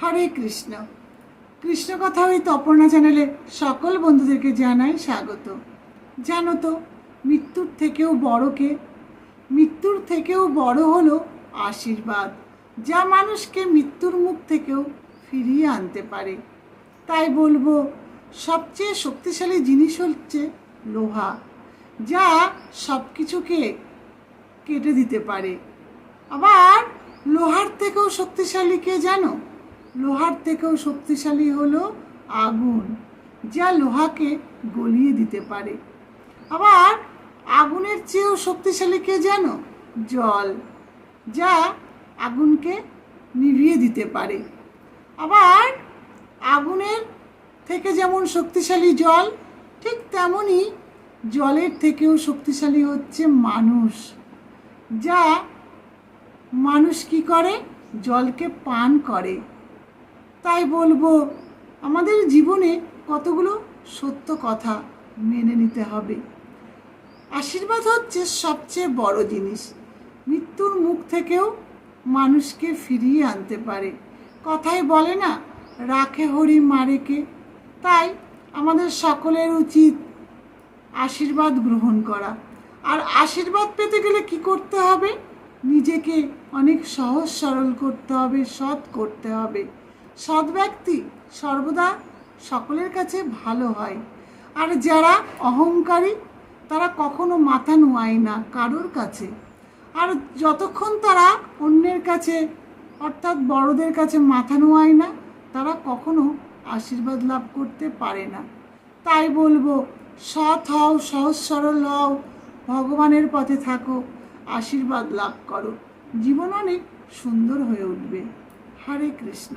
হরে কৃষ্ণ। কৃষ্ণ কথা ওই তপর্ণা চ্যানেলে সকল বন্ধুদেরকে জানাই স্বাগত। জানো তো, মৃত্যুর থেকেও বড়কে, মৃত্যুর থেকেও বড় হলো আশীর্বাদ, যা মানুষকে মৃত্যুর মুখ থেকেও ফিরিয়ে আনতে পারে। তাই বলব, সবচেয়ে শক্তিশালী জিনিস হচ্ছে লোহা, যা সব কিছুকে কেটে দিতে পারে। আবার লোহার থেকেও শক্তিশালী কে জানো? লোহার থেকেও শক্তিশালী হলো আগুন, যা লোহাকে গলিয়ে দিতে পারে। আবার আগুনের চেয়েও শক্তিশালী কে জানো? জল, যা আগুনকে নিভিয়ে দিতে পারে। আবার আগুনের থেকে যেমন শক্তিশালী জল, ঠিক তেমনই জলের থেকেও শক্তিশালী হচ্ছে মানুষ, যা মানুষ কি করে? জলকে পান করে। তাই বলব, আমাদের জীবনে কতগুলো সত্য কথা মেনে নিতে হবে। আশীর্বাদ হচ্ছে সবচেয়ে বড় জিনিস। মৃত্যুর মুখ থেকেও মানুষকে ফিরিয়ে আনতে পারে। কথাই বলে না, রাখে হরি মারেকে তাই আমাদের সকলের উচিত আশীর্বাদ গ্রহণ করা। আর আশীর্বাদ পেতে গেলে কি করতে হবে? নিজেকে অনেক সহজ সরল করতে হবে, সৎ করতে হবে। সৎ ব্যক্তি সর্বদা সকলের কাছে ভালো হয়। আর যারা অহংকারী, তারা কখনো মাথা নোয়ায় না কারোর কাছে। আর যতক্ষণ তারা অন্যের কাছে, অর্থাৎ বড়দের কাছে মাথা নোয়ায় না, তারা কখনো আশীর্বাদ লাভ করতে পারে না। তাই বলব, সৎ হও, সহজ সরল হও, ভগবানের পথে থাকো, আশীর্বাদ লাভ করো। জীবন অনেক সুন্দর হয়ে উঠবে। হরে কৃষ্ণ।